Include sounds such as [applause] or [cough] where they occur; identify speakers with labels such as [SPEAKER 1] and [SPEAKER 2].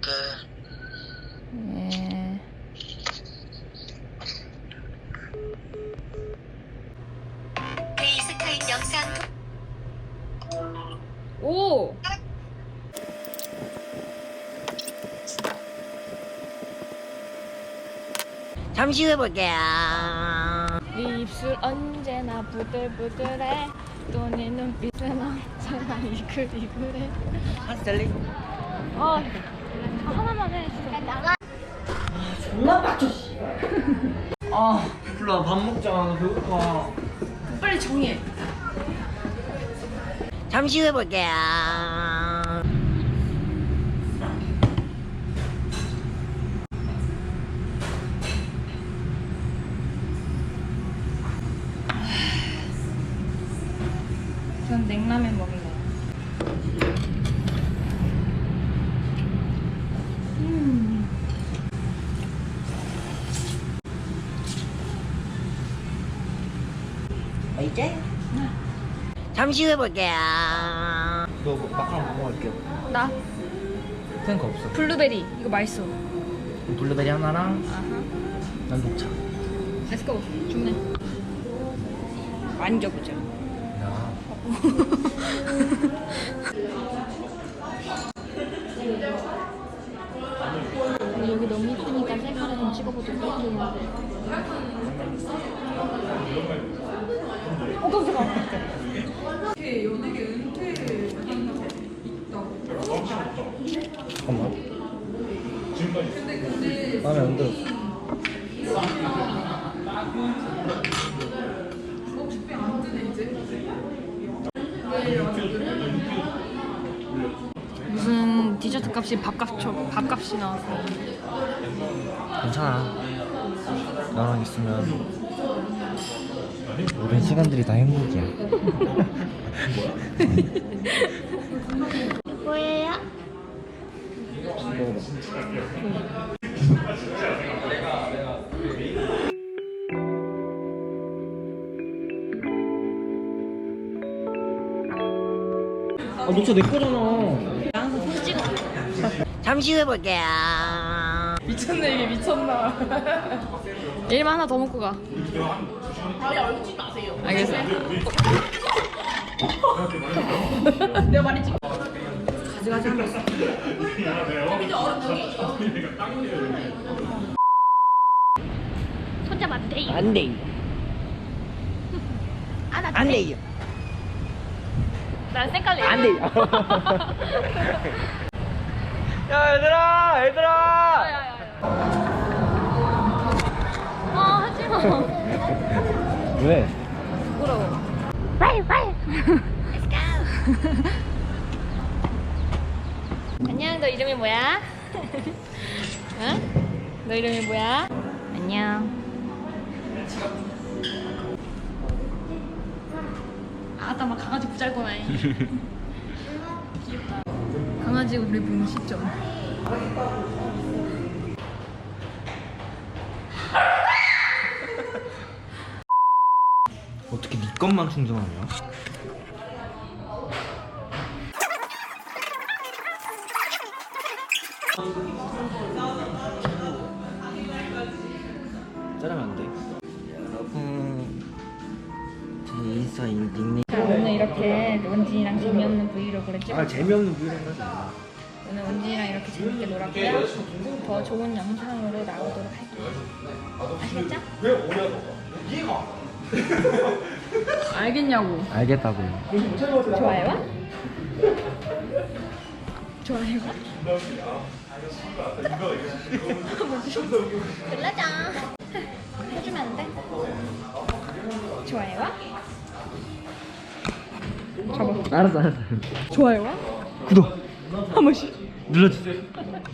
[SPEAKER 1] 갈게. 예. 페이스타임 영상. 오.
[SPEAKER 2] 잠시 후에 볼게요.
[SPEAKER 1] 네 입술 언제나 부들부들해. 또 내 눈빛은 언제나 이글이글해.
[SPEAKER 2] 아, 셀리.
[SPEAKER 1] 어. 하나만 해 진짜
[SPEAKER 2] 존나 빡쳐. [laughs] 아, 불러 밥 먹자. 나 배고파.
[SPEAKER 1] 빨리 정해
[SPEAKER 2] 잠시 후에 볼게요.
[SPEAKER 1] 전 냉라면 먹을래요 음.
[SPEAKER 2] 이제? 잠시 후에 볼게요.
[SPEAKER 3] 너 마카롱 뭐 먹을게.
[SPEAKER 1] 나
[SPEAKER 3] 생각 없어.
[SPEAKER 1] 블루베리 이거 맛있어
[SPEAKER 3] 블루베리 하나랑
[SPEAKER 1] 아하
[SPEAKER 3] 난 녹차.
[SPEAKER 1] 렛츠고 주문해 만져보자
[SPEAKER 3] 야.
[SPEAKER 1] 여기 너무 이쁘니까 셀카를 좀 찍어보도록 할게요 어 깜짝아
[SPEAKER 3] 잠깐만. 마음에 안 들어.
[SPEAKER 1] 무슨 디저트 값이 밥값 쳐 밥값이 나왔어
[SPEAKER 3] 괜찮아. 나랑 있으면 모든 시간들이 다 행복이야. [laughs]
[SPEAKER 2] 뭐예요?
[SPEAKER 3] 아 녹차 내 거잖아.
[SPEAKER 2] 잠시 후에 볼게요.
[SPEAKER 1] 미쳤네 이게 미쳤나. [laughs] 얘만 하나 더 먹고 가. 아니 얼굴 찍지 마세요. 알겠어요. [laughs] 내가 말했지. 가져가지 않았어 손잡아도 돼요
[SPEAKER 2] 안 돼요.
[SPEAKER 1] 안아도 [laughs] 안돼
[SPEAKER 2] 돼요.
[SPEAKER 1] 난 색깔
[SPEAKER 2] 안 돼요. 야 얘들아, 얘들아.
[SPEAKER 1] 아
[SPEAKER 3] 왜?
[SPEAKER 1] 부끄러워 안녕 너 이름이 뭐야? 응? [laughs] 너 이름이 뭐야? 안녕 아따 막 강아지 부잘거네 [laughs] 귀엽다 강아지 우리 보는 시점
[SPEAKER 3] 어떻게 네 것만 충전하냐? 자르면 안 돼.
[SPEAKER 2] 여러분, 제 인스타 닉네임.
[SPEAKER 1] 자 오늘 이렇게 원진이랑 재미없는 브이로그를 찍었
[SPEAKER 3] 아 재미없는 거지.
[SPEAKER 1] 오늘 원진이랑 이렇게 재밌게 놀았고요. 더 좋은 영상으로 나오도록 할게요. 아시겠죠? 알겠냐고.
[SPEAKER 3] 알겠다고요.
[SPEAKER 1] 좋아요와? 좋아요와? 눌러줘. 해주면 안 돼? 좋아요와? 잡아.
[SPEAKER 3] 알았어 알았어.
[SPEAKER 1] 좋아요와?
[SPEAKER 3] 구독
[SPEAKER 1] 한 번씩.
[SPEAKER 3] 눌러주세요. [laughs]